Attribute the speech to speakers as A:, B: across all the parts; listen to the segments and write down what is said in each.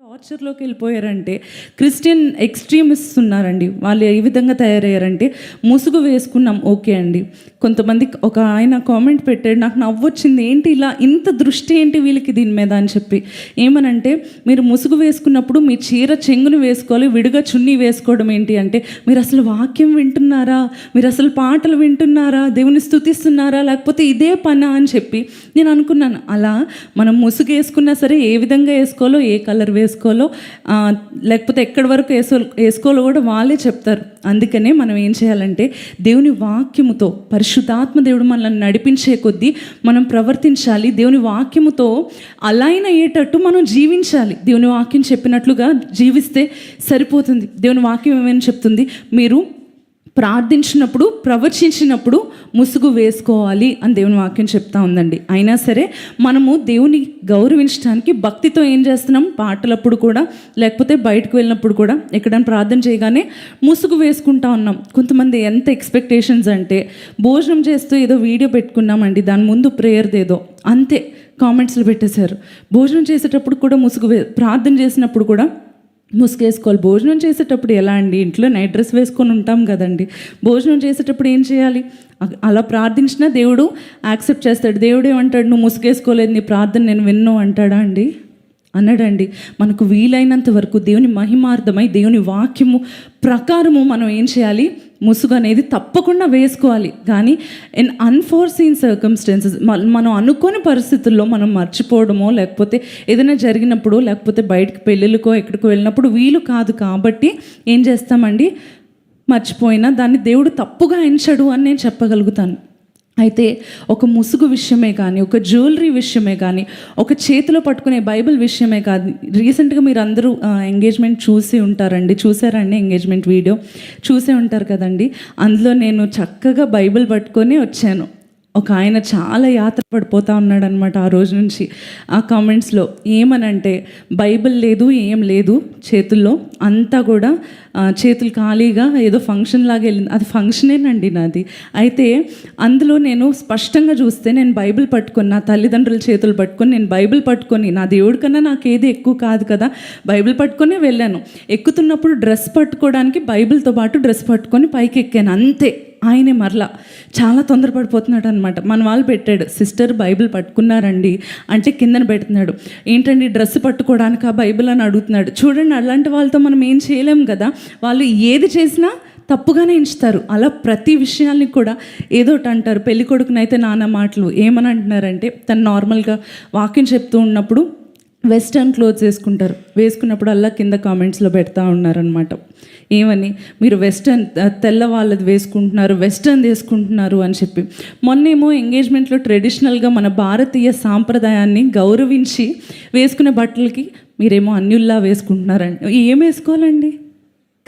A: టార్చర్లోకి వెళ్ళిపోయారంటే Christian extremist ఉన్నారండి. వాళ్ళు ఏ విధంగా తయారయ్యారంటే ముసుగు వేసుకున్నాం ఓకే అండి. కొంతమంది ఒక ఆయన కామెంట్ పెట్టాడు నాకు నవ్వొచ్చింది ఏంటి ఇలా ఇంత దృష్టి ఏంటి వీళ్ళకి దీని మీద? అని చెప్పి. ఏమనంటే మీరు ముసుగు వేసుకున్నప్పుడు మీ చీర చెంగును వేసుకోవాలి విడిగా చున్నీ వేసుకోవడం ఏంటి? అంటే మీరు అసలు వాక్యం వింటున్నారా? మీరు అసలు పాటలు వింటున్నారా? దేవుని స్థుతిస్తున్నారా లేకపోతే ఇదే పనా? అని చెప్పి నేను అనుకున్నాను. అలా మనం ముసుగు వేసుకున్నా సరే ఏ విధంగా వేసుకోవాలో ఏ కలర్ వేసుకోవాలి ఆ, లేకపోతే ఎక్కడి వరకు వేసుకో వేసుకోవాలో కూడా వాళ్ళే చెప్తారు. అందుకనే మనం ఏం చేయాలంటే దేవుని వాక్యముతో పరిశుద్ధాత్మ దేవుడు మనల్ని నడిపించే కొద్దీ మనం ప్రవర్తించాలి. దేవుని వాక్యముతో అలైన్ అయ్యేటట్టు మనం జీవించాలి. దేవుని వాక్యం చెప్పినట్లుగా జీవిస్తే సరిపోతుంది. దేవుని వాక్యం ఏమైనా చెప్తుంది? మీరు ప్రార్థించినప్పుడు ప్రవచించినప్పుడు ముసుగు వేసుకోవాలి అని దేవుని వాక్యం చెప్తా ఉందండి. అయినా సరే మనము దేవుని గౌరవించడానికి భక్తితో ఏం చేస్తున్నాం? పాటలప్పుడు కూడా లేకపోతే బయటకు వెళ్ళినప్పుడు కూడా ఎక్కడైనా ప్రార్థన చేయగానే ముసుగు వేసుకుంటా ఉన్నాం. కొంతమంది ఎంత ఎక్స్పెక్టేషన్స్ అంటే భోజనం చేస్తూ ఏదో వీడియో పెట్టుకున్నామండి దాని ముందు ప్రేయర్దేదో అంతే కామెంట్స్లో పెట్టేశారు. భోజనం చేసేటప్పుడు కూడా ముసుగు వే ప్రార్థన చేసినప్పుడు కూడా ముసుగేసుకోవాలి. భోజనం చేసేటప్పుడు ఎలా అండి? ఇంట్లో నైట్ డ్రెస్ వేసుకొని ఉంటాం కదండి. భోజనం చేసేటప్పుడు ఏం చేయాలి? అలా ప్రార్థించినా దేవుడు యాక్సెప్ట్ చేస్తాడు. దేవుడు ఏమంటాడు? నువ్వు ముసుగేసుకోలేదు నీ ప్రార్థన నేను విన్ను అంటాడా అండి? అన్నాడండి మనకు వీలైనంత వరకు దేవుని మహిమార్థమై దేవుని వాక్యము ప్రకారము మనం ఏం చేయాలి? ముసుగు అనేది తప్పకుండా వేసుకోవాలి. కానీ ఇన్ అన్ఫోర్సీన్ సర్కమ్స్టెన్సెస్ మనం అనుకోని పరిస్థితుల్లో మనం మర్చిపోవడమో లేకపోతే ఏదైనా జరిగినప్పుడు లేకపోతే బయటకు పెళ్ళిళ్ళకో ఎక్కడికో వెళ్ళినప్పుడు వీలు కాదు కాబట్టి ఏం చేస్తామండి? మర్చిపోయినా దాన్ని దేవుడు తప్పుగా ఎంచడు అని నేను చెప్పగలుగుతాను. అయితే ఒక ముసుగు విషయమే కానీ ఒక జ్యువెలరీ విషయమే కానీ ఒక చేతిలో పట్టుకునే బైబిల్ విషయమే కాదు. రీసెంట్గా మీరు అందరూ ఎంగేజ్మెంట్ చూసి ఉంటారండి. చూసారండి ఎంగేజ్మెంట్ వీడియో చూసే ఉంటారు కదండి. అందులో నేను చక్కగా బైబిల్ పట్టుకొని వచ్చాను. ఒక ఆయన చాలా యాత్ర పడిపోతా ఉన్నాడు అనమాట ఆ రోజు నుంచి. ఆ కామెంట్స్లో ఏమనంటే బైబిల్ లేదు ఏం లేదు చేతుల్లో అంతా కూడా చేతులు ఖాళీగా ఏదో ఫంక్షన్ లాగా వెళ్ళింది. అది ఫంక్షనేనండి నాది. అయితే అందులో నేను స్పష్టంగా చూస్తే నేను బైబిల్ పట్టుకొని నా తల్లిదండ్రుల చేతులు పట్టుకొని నేను బైబిల్ పట్టుకొని నా దేవుడి కన్నా నాకు ఏది ఎక్కువ కాదు కదా బైబిల్ పట్టుకొనే వెళ్ళాను. ఎక్కుతున్నప్పుడు డ్రెస్ పట్టుకోవడానికి బైబిల్తో పాటు డ్రెస్ పట్టుకొని పైకి ఎక్కాను అంతే. ఆయనే మరలా చాలా తొందరపడిపోతున్నాడు అనమాట మన వాళ్ళు పెట్టాడు సిస్టర్ బైబిల్ పట్టుకున్నారండి. అంటే కిందన పెడుతున్నాడు ఏంటండి డ్రెస్ పట్టుకోవడానికి ఆ బైబిల్? అని అడుగుతున్నాడు. చూడండి అలాంటి వాళ్ళతో మనం ఏం చేయలేం కదా. వాళ్ళు ఏది చేసినా తప్పుగానే ఎంచుతారు. అలా ప్రతి విషయాల్ని కూడా ఏదో ఒకటి అంటారు. పెళ్ళికొడుకునైతే నాన్న మాటలు ఏమని అంటున్నారంటే తను నార్మల్గా వాక్యం చెప్తూ ఉన్నప్పుడు వెస్టర్న్ క్లోత్స్ వేసుకుంటారు. వేసుకున్నప్పుడు అల్లా కింద కామెంట్స్లో పెడతా ఉన్నారనమాట ఏమని? మీరు వెస్టర్న్ తెల్ల వాళ్ళది వేసుకుంటున్నారు వెస్టర్న్ వేసుకుంటున్నారు అని చెప్పి. మొన్నేమో ఎంగేజ్మెంట్లో ట్రెడిషనల్గా మన భారతీయ సాంప్రదాయాన్ని గౌరవించి వేసుకునే బట్టలకి మీరేమో అన్యుల్లా వేసుకుంటున్నారండి ఏం వేసుకోవాలండి?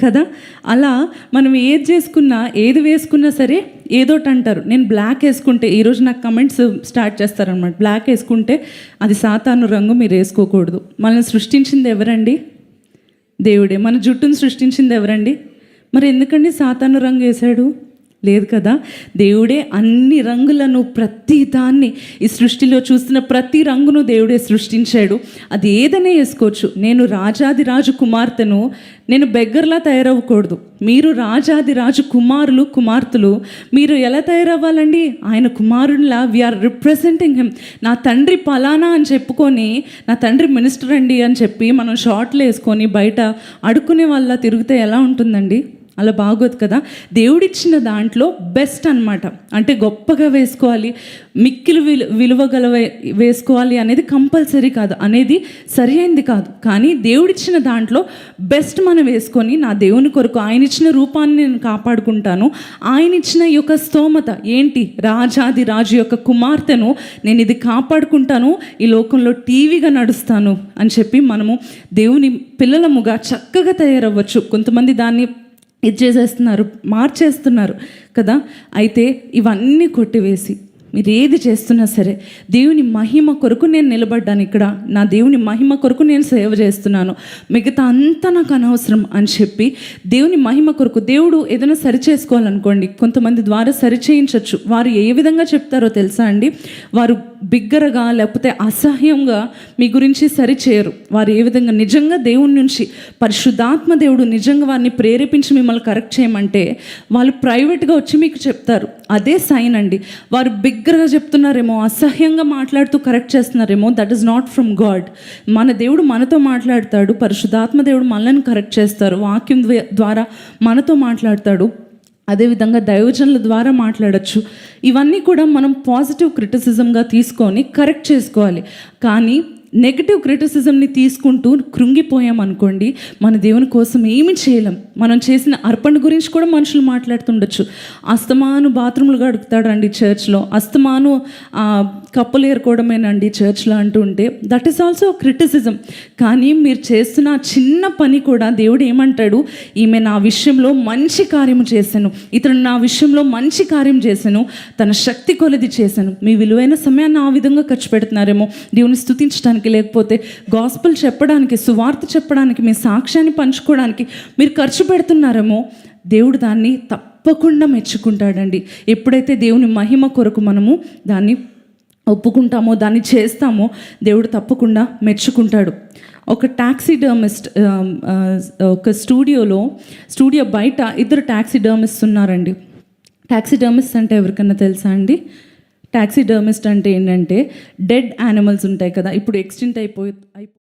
A: కదా? అలా మనం ఏది చేసుకున్నా ఏది వేసుకున్నా సరే ఏదోటి అంటారు. నేను బ్లాక్ వేసుకుంటే ఈరోజు నాకు కమెంట్స్ స్టార్ట్ చేస్తారనమాట బ్లాక్ వేసుకుంటే అది సాతాను రంగు మీరు వేసుకోకూడదు. మనల్ని సృష్టించింది ఎవరండి? దేవుడే. మన జుట్టును సృష్టించింది ఎవరండి? మరి ఎందుకండి సాతాను రంగు వేశాడు? లేదు కదా? దేవుడే అన్ని రంగులను ప్రతి దాన్ని ఈ సృష్టిలో చూస్తున్న ప్రతి రంగును దేవుడే సృష్టించాడు. అది ఏదైనా వేసుకోవచ్చు. నేను రాజాది రాజు కుమార్తెను నేను బెగ్గర్లా తయారవ్వకూడదు. మీరు రాజాది రాజు కుమారులు కుమార్తెలు మీరు ఎలా తయారవ్వాలండి? ఆయన కుమారునిలా వీఆర్ రిప్రజెంటింగ్ హిమ్ నా తండ్రి పలానా అని చెప్పుకొని నా తండ్రి మినిస్టర్ అండి అని చెప్పి మనం షార్ట్లు వేసుకొని బయట అడుక్కునే వాళ్ళ తిరిగితే ఎలా ఉంటుందండి? అలా బాగోదు కదా. దేవుడిచ్చిన దాంట్లో బెస్ట్ అన్నమాట. అంటే గొప్పగా వేసుకోవాలి మిక్కిలు విలు విలువగల వే- వేసుకోవాలి అనేది కంపల్సరీ కాదు. అనేది సరి అయింది కాదు. కానీ దేవుడిచ్చిన దాంట్లో బెస్ట్ మనం వేసుకొని నా దేవుని కొరకు ఆయన ఇచ్చిన రూపాన్ని నేను కాపాడుకుంటాను. ఆయన ఇచ్చిన యొక్క స్తోమత ఏంటి? రాజాది రాజు యొక్క కుమార్తెను నేను ఇది కాపాడుకుంటాను ఈ లోకంలో టీవీగా నడుస్తాను అని చెప్పి మనము దేవుని పిల్లలముగా చక్కగా తయారవ్వచ్చు. కొంతమంది దాన్ని ఇది చేసేస్తున్నారు మార్చేస్తున్నారు కదా. అయితే ఇవన్నీ కొట్టివేసి మీరు ఏది చేస్తున్నా సరే దేవుని మహిమ కొరకు నేను నిలబడ్డాను ఇక్కడ. నా దేవుని మహిమ కొరకు నేను సేవ చేస్తున్నాను. మిగతా అంతా నాకు అనవసరం అని చెప్పి దేవుని మహిమ కొరకు దేవుడు ఏదైనా సరి చేసుకోవాలనుకోండి కొంతమంది ద్వారా సరి చేయించవచ్చు వారు ఏ విధంగా చెప్తారో తెలుసా అండి? వారు బిగ్గరగా లేకపోతే అసహ్యంగా మీ గురించి సరి చేయరు. వారు ఏ విధంగా నిజంగా దేవుని నుంచి పరిశుద్ధాత్మ దేవుడు నిజంగా వారిని ప్రేరేపించి మిమ్మల్ని కరెక్ట్ చేయమంటే వాళ్ళు ప్రైవేట్గా వచ్చి మీకు చెప్తారు. అదే సైన్ అండి. వారు బిగ్ బిగ్గరగా చెప్తున్నారేమో అసహ్యంగా మాట్లాడుతూ correct చేస్తున్నారేమో that is not from God మన దేవుడు మనతో మాట్లాడతాడు పరిశుద్ధాత్మ దేవుడు మనల్ని కరెక్ట్ చేస్తారు వాక్యం ద్వారా మనతో మాట్లాడతాడు అదేవిధంగా దైవజనుల ద్వారా మాట్లాడచ్చు. ఇవన్నీ కూడా మనం పాజిటివ్ క్రిటిసిజంగా తీసుకొని కరెక్ట్ చేసుకోవాలి. కానీ నెగిటివ్ క్రిటిసిజంని తీసుకుంటూ కృంగిపోయాం అనుకోండి మన దేవుని కోసం ఏమి చేయలేం. మనం చేసిన అర్పణ గురించి కూడా మనుషులు మాట్లాడుతుండొచ్చు. అస్తమాను బాత్రూమ్లు గడుపుతాడండి చర్చ్లో. అస్తమాను కప్పులు ఏరుకోవడమేనండి చర్చ్లో అంటూ ఉంటే దట్ ఈస్ ఆల్సో క్రిటిసిజం కానీ మీరు చేస్తున్న చిన్న పని కూడా దేవుడు ఏమంటాడు? ఈమె నా విషయంలో మంచి కార్యము చేశాను. ఇతను నా విషయంలో మంచి కార్యం చేశాను. తన శక్తి కొలది చేశాను. మీ విలువైన సమయాన్ని ఆ విధంగా ఖర్చు పెడుతున్నారేమో. దేవుని పంచుకోవడానికి లేకపోతే గాస్పుల్ చెప్పడానికి సువార్త చెప్పడానికి మీ సాక్ష్యాన్ని పంచుకోవడానికి మీరు ఖర్చు పెడుతున్నారేమో దేవుడు దాన్ని తప్పకుండా మెచ్చుకుంటాడండి. ఎప్పుడైతే దేవుని మహిమ కొరకు మనము దాన్ని ఒప్పుకుంటామో దాన్ని చేస్తామో దేవుడు తప్పకుండా మెచ్చుకుంటాడు. ఒక టాక్సీడర్మిస్ట్ ఒక స్టూడియోలో స్టూడియో బయట ఇద్దరు టాక్సీడర్మిస్ట్ ఉన్నారండి. టాక్సీడర్మిస్ట్ అంటే ఎవరికన్నా తెలుసా అండి? ట్యాక్సీ డర్మిస్ట్ అంటే ఏంటంటే డెడ్ యానిమల్స్ ఉంటాయి కదా ఇప్పుడు ఎక్స్టింట్ అయిపోయి అయిపో